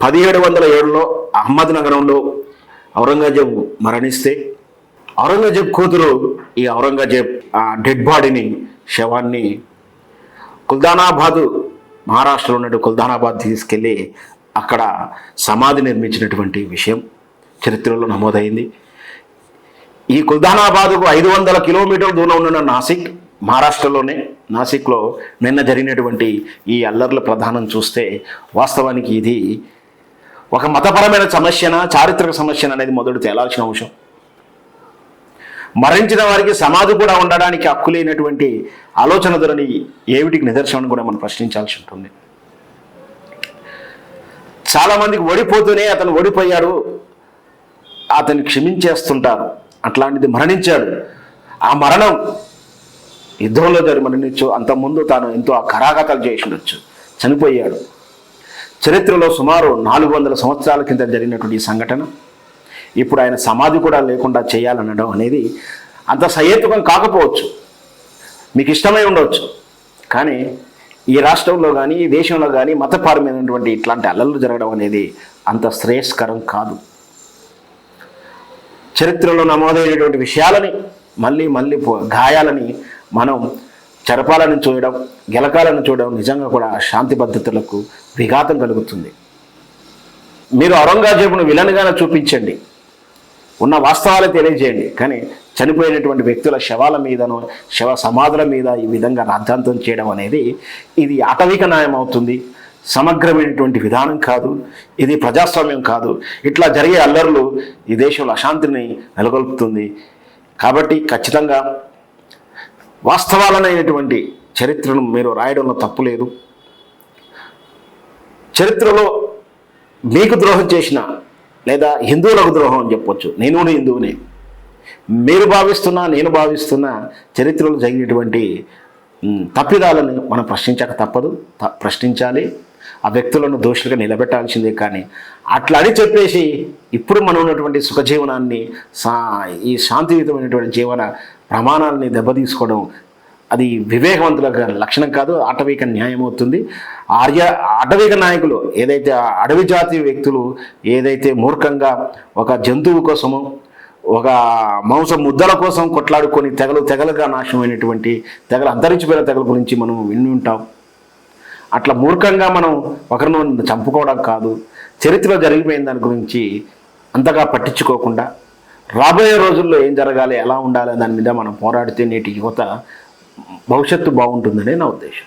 పదిహేడు వందల ఏడులో అహ్మద్ నగరంలో ఔరంగజేబ్ మరణిస్తే ఔరంగజేబ్ కూతురు ఈ ఔరంగజేబ్ ఆ డెడ్ బాడీని శవాన్ని కుల్దానాబాదు మహారాష్ట్రలో ఉన్నట్టు కుల్దానాబాద్ తీసుకెళ్ళి అక్కడ సమాధి నిర్మించినటువంటి విషయం చరిత్రలో నమోదైంది. ఈ కుల్దానాబాద్కు ఐదు వందల కిలోమీటర్ల దూరం ఉన్న నాసిక్ మహారాష్ట్రలోనే నాసిక్లో నిన్న జరిగినటువంటి ఈ అల్లర్ల ప్రధానం చూస్తే వాస్తవానికి ఇది ఒక మతపరమైన సమస్యన చారిత్రక సమస్యన అనేది మొదటి తేలాల్సిన అంశం. మరణించిన వారికి సమాధి కూడా ఉండడానికి హక్కు లేనటువంటి ఆలోచన ధరని ఏమిటికి నిదర్శనం కూడా మనం ప్రశ్నించాల్సి ఉంటుంది. చాలామందికి ఓడిపోతూనే అతను ఓడిపోయాడు అతన్ని క్షమించేస్తుంటారు. అట్లాంటిది మరణించాడు. ఆ మరణం యుద్ధంలో జరిగి మరణించు అంతకుముందు తాను ఎంతో కరాగతలు చేసి ఉండొచ్చు. చనిపోయాడు. చరిత్రలో సుమారు నాలుగు వందల సంవత్సరాల కింద జరిగినటువంటి సంఘటన ఇప్పుడు ఆయన సమాధి కూడా లేకుండా చేయాలనడం అనేది అంత సహేతుకం కాకపోవచ్చు. మీకు ఇష్టమై ఉండవచ్చు కానీ ఈ రాష్ట్రంలో కానీ ఈ దేశంలో కానీ మతపరమైనటువంటి ఇట్లాంటి అల్లర్లు జరగడం అనేది అంత శ్రేయస్కరం కాదు. చరిత్రలో నమోదైనటువంటి విషయాలని మళ్ళీ మళ్ళీ గాయాలని మనం చరపాలను చూడడం గెలకాలను చూడడం నిజంగా కూడా శాంతి భద్రతలకు విఘాతం కలుగుతుంది. మీరు ఔరంగజేబును విలన్గానే చూపించండి. ఉన్న వాస్తవాలు తెలియజేయండి. కానీ చనిపోయినటువంటి వ్యక్తుల శవాల మీదనో శవ సమాధుల మీద ఈ విధంగా రాద్ధాంతం చేయడం అనేది ఇది అటవిక న్యాయం అవుతుంది. సమగ్రమైనటువంటి విధానం కాదు. ఇది ప్రజాస్వామ్యం కాదు. ఇట్లా జరిగే అల్లర్లు ఈ దేశంలో అశాంతిని నెలకొల్పుతుంది. కాబట్టి ఖచ్చితంగా వాస్తవాలనైనటువంటి చరిత్రను మీరు రాయడంలో తప్పు లేదు. చరిత్రలో మీకు ద్రోహం చేసిన లేదా హిందువులకు ద్రోహం అని చెప్పొచ్చు. నేను హిందువునే. మీరు భావిస్తున్నా నేను భావిస్తున్నా చరిత్రలో జరిగినటువంటి తప్పిదాలను మనం ప్రశ్నించక తప్పదు. త- ప్రశ్నించాలి. ఆ వ్యక్తులను దోషులుగా నిలబెట్టాల్సిందే కానీ అట్లా అని చెప్పేసి ఇప్పుడు మనం ఉన్నటువంటి సుఖజీవనాన్ని సా ఈ శాంతియుతమైనటువంటి జీవన ప్రమాణాలని దెబ్బతీసుకోవడం అది వివేకవంతుల లక్షణం కాదు ఆటవిక న్యాయం అవుతుంది. ఆర్య అటవిక నాయకులు ఏదైతే ఆ అడవి జాతి వ్యక్తులు ఏదైతే మూర్ఖంగా ఒక జంతువు కోసము ఒక మాంస ముద్దల కోసం కొట్లాడుకొని తెగలు తెగలుగా నాశనమైనటువంటి తెగలు అంతరించిపోయిన తెగల గురించి మనం విని ఉంటాం. అట్లా మూర్ఖంగా మనం ఒకరిని చంపుకోవడం కాదు. చరిత్రలో జరిగిపోయిన దాని గురించి అంతగా పట్టించుకోకుండా రాబోయే రోజుల్లో ఏం జరగాలి ఎలా ఉండాలి దాని మీద మనం పోరాడితే నేటి యువత భవిష్యత్తు బాగుంటుందనే నా ఉద్దేశం.